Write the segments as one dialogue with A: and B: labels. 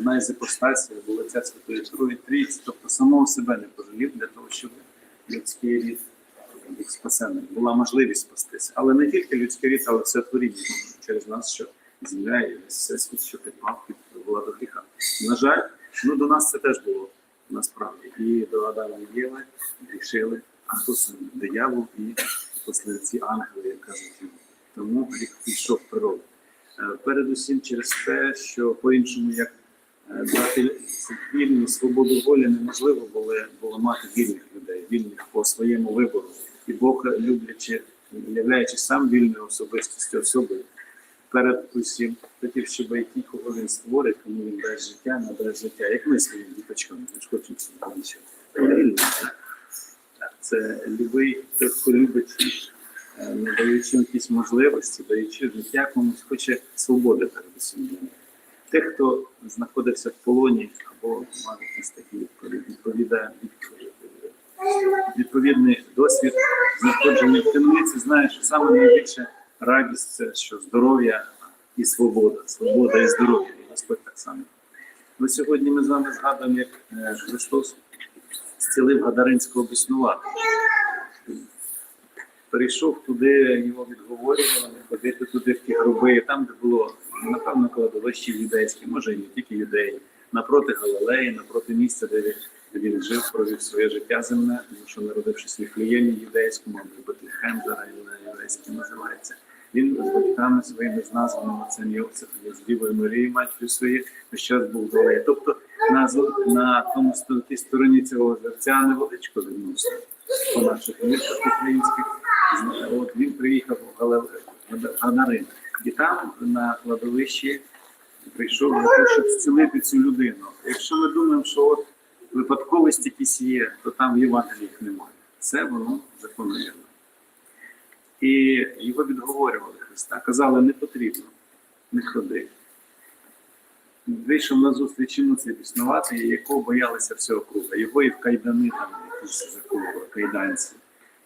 A: одна із іпостасів була ця Святої Трої Трійці, тобто самого себе не пожалів для того, щоб людський рід був спасений. Була можливість спастися. Але не тільки людський рід, але все творіння через нас, що земля і весь всесвіт, що підпав під владу гріха. На жаль, ну до нас це теж було насправді. І до Адама і Єви грішили, а хто диявол і послідці ангели, як кажуть. йому. Тому гріх пішов в природу. Е, Передусім через те, що по-іншому, як дати вільну свободу волі, неможливо було, було мати вільних людей, вільних по своєму вибору. І Бог, люблячи, являючи сам вільною особистістю особою, перед усім хотів, щоб ті, кого він створить, кому він дасть життя, надасть життя, як ми своїм діточкам, ми ж хочемо нічого. Так, Це любий, той, хто любить е, не даючи якісь можливості, даючи життя комусь хоче свободи передусім. для них. Тих, хто знаходився в полоні або мав якісь такі відповідний досвід знаходження в темниці, знає, що саме найбільше радість це що здоров'я і свобода, свобода і здоров'я. І Господь так само. Ну, сьогодні ми з вами згадуємо, як е, Христос зцілив Гадаринського біснувата перейшов туди, його відговорювали, ходити туди в ті гроби, там, де було, напевно, кладовище юдейське, може і не тільки юдеї, напроти Галилеї, напроти місця, де він, жив, провів своє життя земне, тому що народившись в Віфлеємі юдейському, або Бетлехем зараз на називається. Він з батьками своїми з названими отцем Йосифом, з Дівою Марією, матір'ю своєю, весь час був Галилеї. Тобто на, на тому стороні цього зерця невеличко відносно по наших містах українських. От він приїхав в Гадарин. І там на кладовищі прийшов для того, щоб зцілити цю людину. Якщо ми думаємо, що от випадковість якісь є, то там в Євангелії їх немає. Це воно закономірно. І його відговорювали Христа. Казали, не потрібно, не ходи. Вийшов на зустріч йому цей біснуватий, якого боялися всього круга. Його і в кайдани там якісь закували, кайданці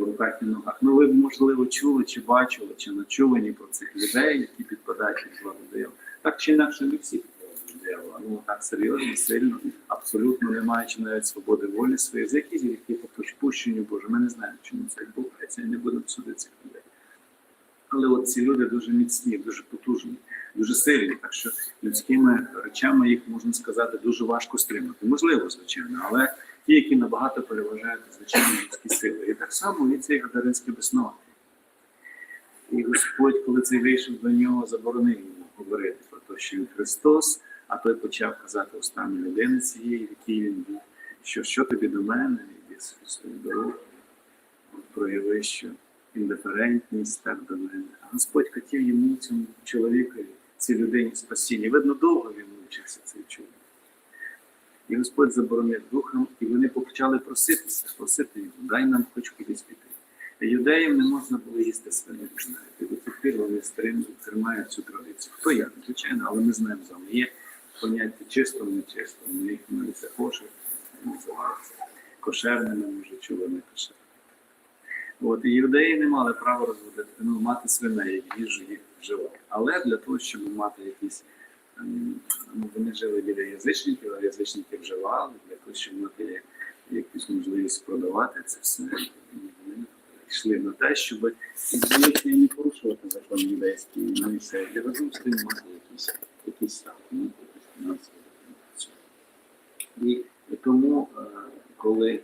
A: по руках і ногах. Ну ви, можливо, чули, чи бачили, чи начувані про цих людей, які підпадають під владу диявола. Так чи інакше, не всі підпадають диявола. Ну так серйозно, сильно, абсолютно не маючи навіть свободи волі своєї, за які гріхи по припущенню Боже. Ми не знаємо, чому це відбувається, і не будемо судити цих людей. Але от ці люди дуже міцні, дуже потужні, дуже сильні. Так що людськими речами їх можна сказати дуже важко стримати. Можливо, звичайно, але ті, які набагато переважають звичайно людські сили. І так само і цей Гадаринський безснова. І Господь, коли цей вийшов до нього, заборонив йому говорити про те, що він Христос, а той почав казати устами людини цієї, в якій він був, що що тобі до мене, іди свою дорогу, прояви, що індиферентність так до мене. А Господь хотів йому цьому чоловікові, цій людині спасіння. Видно, довго він мучився цей чоловік. І Господь заборонив духам, і вони почали проситися, просити його, дай нам хоч кудись піти. Юдеям не можна було їсти свинину, знаєте. До тих пір вони стримують, тримають цю традицію. Хто як, звичайно, але ми знаємо з вами. Є поняття чисто, нечисто. Ми їх молиться кошер, називаються кошерними, може, чули не кошерними. От, і юдеї не мали права розводити, ну, мати свиней, їжу їх вживати. Але для того, щоб мати якісь, вони жили біля язичників, а язичники вживали, для того, щоб мати якусь можливість продавати це все. Вони йшли на те, щоб і не порушувати закон юдейський, ну і все. І разом з тим мати якісь, якісь рахунки, якісь фінансові. І тому, е, коли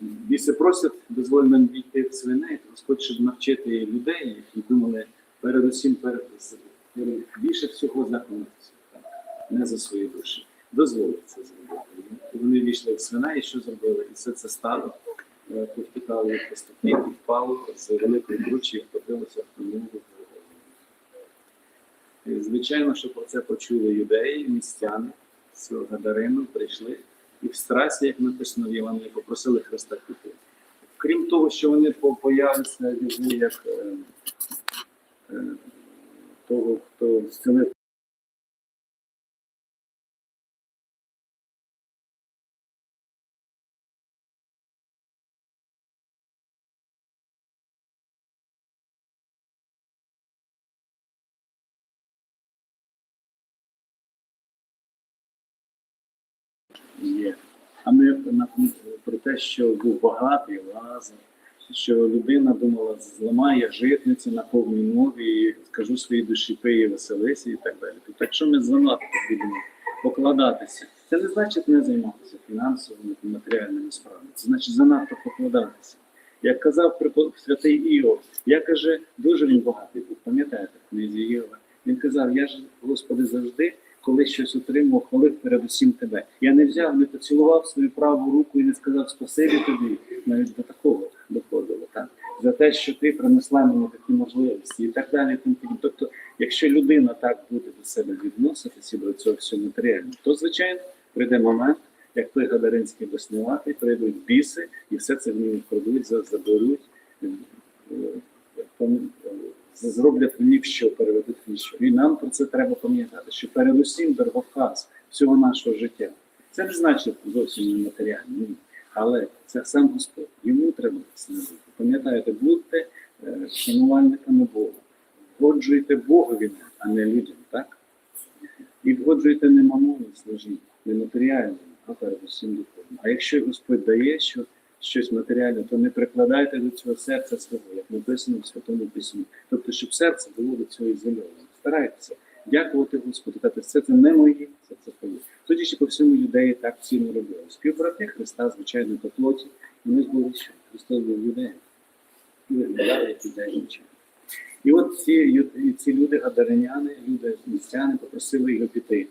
A: Біси просять, дозволь нам війти в свиней, Господь, щоб навчити людей, які думали передусім перед перед- більше всього законитися, не за свої душі. Дозволить це зробити. Вони війшли в свиней, і що зробили? І все це стало. Повтікали від пастухів, і впало з великої кручі, і втопилося в тому. Звичайно, що про це почули юдеї, містяни з Гадарину, прийшли і в страсі, як написано в попросили Христа піти. Крім того, що вони по- люди як е, е, того, хто зцілив. Є. А ми про те, що був багатий лазер що людина думала, зламає житницю на повній мові, і скажу своїй душі пиє, веселися і так далі. Тобто, якщо ми занадто будемо покладатися, це не значить не займатися фінансовими і матеріальними справами. Це значить занадто покладатися. Як казав святий Іов, я каже, дуже він багатий був, пам'ятаєте, книзі Іова. Він казав: Я ж, Господи, завжди, коли щось отримав, хвалив передусім тебе. Я не взяв, не поцілував свою праву руку і не сказав спасибі тобі. Навіть до такого доходило, так? За те, що ти принесла мені такі можливості і так далі. Тобто, якщо людина так буде до себе відноситися до цього всього матеріального, то звичайно прийде момент, як той Гадаринський веснувати, прийдуть біси, і все це в нього вкрадуть, за- заберуть, е, е, зроблять в них що, переведуть в ніщо. І нам про це треба пам'ятати, що передусім дороговказ всього нашого життя. Це не значить зовсім не матеріальне, ні. але це сам Господь. Йому треба служити. Пам'ятаєте, будьте е, шанувальниками Бога. Вгоджуйте Богові, а не людям, так? І вгоджуйте не мамону служіння, не матеріальному, а передусім духовному. А якщо Господь дає що, щось матеріальне, то не прикладайте до цього серця свого, як написано в Святому Письмі. Тобто, щоб серце було до цього ізольоване. Старайтеся дякувати Господу, казати, все це не моє, це це твоє. Тоді ще по всьому юдеї так цінно робили. Співбрати Христа, звичайно, по плоті, вони ж були що? Христос був юдеєм. І юдеї. І от ці, і ці люди, гадариняни, люди містяни, попросили його піти.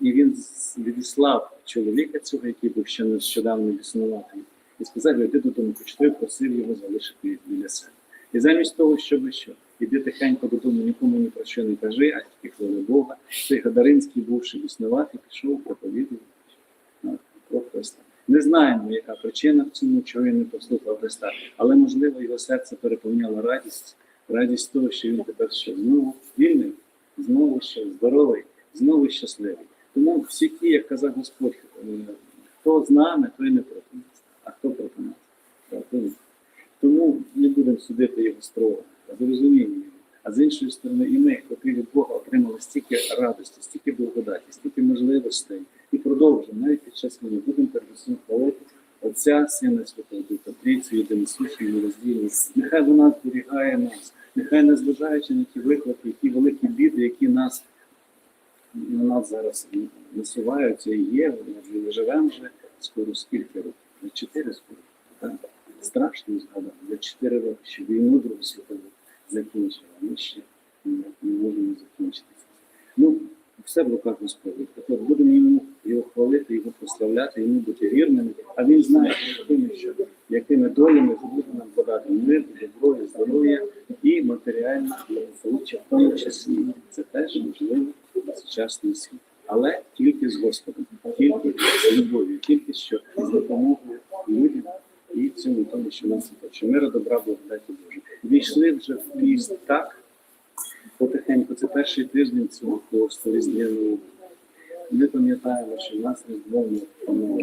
A: І він відіслав чоловіка цього, який був ще нещодавно біснуватий, і сказав, йди додому, хоч той просив його залишити біля себе. І замість того, щоб що, іди тихенько додому, нікому ні про що не кажи, а тільки хвали Бога. Цей Гадаринський, бувши біснуватий, пішов, проповідував. Не знаємо, яка причина в цьому, чого він не послухав Христа, але можливо його серце переповняло радість, радість того, що він тепер що знову вільний, знову ще здоровий, знову щасливий. Тому всі ті, як казав Господь, е, хто з нами, той не проти нас, а хто проти нас, проти нас. Тому не будемо судити його строго, зрозуміємо його. А з іншої сторони, і ми, котрі від Бога отримали стільки радості, стільки благодаті, стільки можливостей, і продовжуємо навіть під час війни, будемо передусім хвалити Отця, Сина Святого Духа, Трійцю, єдиносущу, нероздільну. Нехай вона зберігає нас, нехай незважаючи на ті виклики, ті великі біди, які нас на нас зараз насуваються і є, ми живемо вже скоро скільки років? Чотири скоро. Так? Страшно згадати, за чотири роки, що війну Другу світову закінчили, ми ще ніяк не можемо закінчити. Ну, все в руках Господа. Тепер будемо йому його хвалити, його прославляти, йому бути вірними. А він знає, що, якими долями буде нам подати мир, добро, здоров'я і матеріальне благополуччя в тому числі. Це теж можливо сучасний світ. Але тільки з Господом, тільки з любов'ю, тільки що з допомогою людям і цьому тому, що нас хоче. Мира, добра, благодаті Боже. Війшли вже в піст так, потихеньку. Це перший тиждень цього посту різдвяного. Ми пам'ятаємо, що в нас різдвяно воно.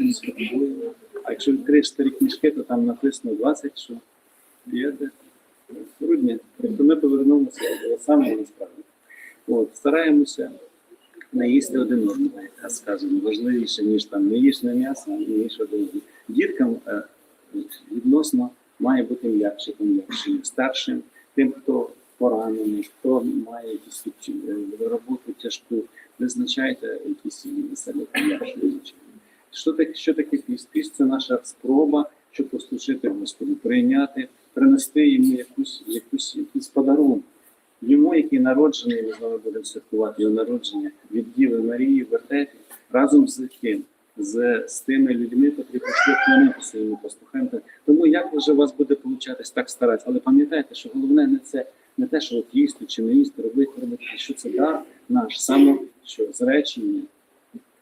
A: А якщо відкриєш старі книжки, то там написано 20, що 5 грудня. Тобто ми повернемося до самого насправді. От, стараємося не їсти один одного, як сказано, важливіше, ніж там не їж на м'ясо, не їж один одного. Діткам е, відносно має бути м'якше, пом'якшим, старшим, тим, хто поранений, хто має якісь е, роботу тяжку, визначайте якісь себе пом'якші звичайно. Що таке, що таке? Піст це наша спроба, щоб послушати Господу, прийняти, принести йому якусь, якусь, якийсь подарунок. Йому, який народжений, ми з вами будемо святкувати його народження від Діви Марії в вертепі, разом з ким? З, з тими людьми, вклонити своїми. Тому як вже у вас буде получатись, так старатися. Але пам'ятайте, що головне не це не те, що от їсти чи не їсти, робити, робити, що це дар наш, само що зречення,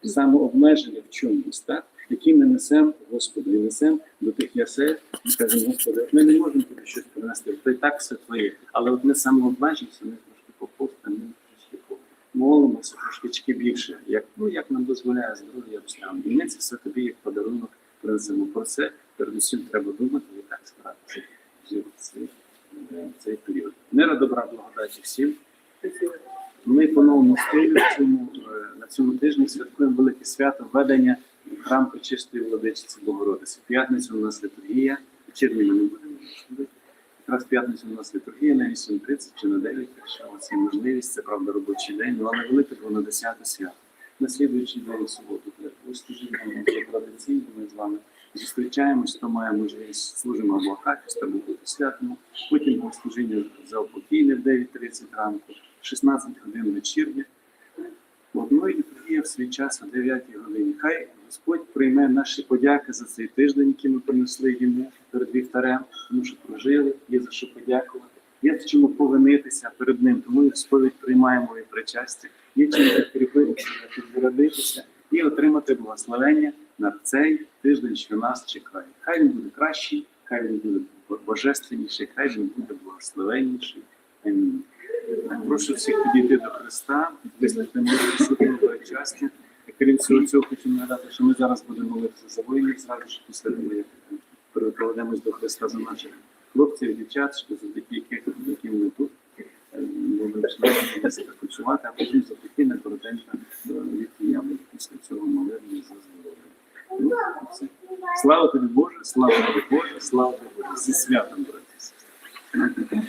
A: самообмеження в чомусь, так? які ми несемо Господу і несемо до тих ясель, і скажемо, Господи, ми не можемо тобі щось принести, то і так все твоє. Але от ми самообмежимося, ми трошки попустимо, ми трошки молимося, трошки більше, як, ну, як нам дозволяє здоров'я обставин. І ми це все тобі як подарунок принесемо. Про це передусім треба думати і так старатися жити цей, е, цей період. Мира, добра, благодаті всім. Ми по новому стилю цьому, е, на цьому тижні святкуємо велике свято введення храм Пречистої Владичиці Богородиці. П'ятницю у нас літургія, вечірню ми не будемо робити. Якраз п'ятницю у нас літургія на 8.30 чи на 9, якщо у вас є можливість, це правда робочий день, але велике було на 10 свято. На слідуючий день суботу у служіння вже традиційно ми з вами зустрічаємось, хто має можливість служимо або акафіст, або святому. Потім за опокійне в 9.30 ранку, 16 годин вечірнє. От, і літургія в свій час о 9 годині. Хай Господь прийме наші подяки за цей тиждень, які ми принесли йому перед вівтарем, тому що прожили, є за що подякувати. Є за чому повинитися перед ним, тому і сповідь приймаємо і причастя. Є чим підкріпитися, підзарядитися і отримати благословення на цей тиждень, що нас чекає. Хай він буде кращий, хай він буде божественніший, хай він буде благословенніший. Амінь. Прошу всіх підійти до Христа, вислати молитву причастя. Крім всього цього, хочу нагадати, що ми зараз будемо молитися за воїнів, зразу ж після того, як перекладемось до Христа за наших хлопців, дівчат, що завдяки яких яким ми тут е, будемо себе почувати, а потім завдяки на коротенька відтіями після цього молитви за здоров'я. Слава тобі Боже, слава тобі Боже, слава тобі Боже. Зі святом, браті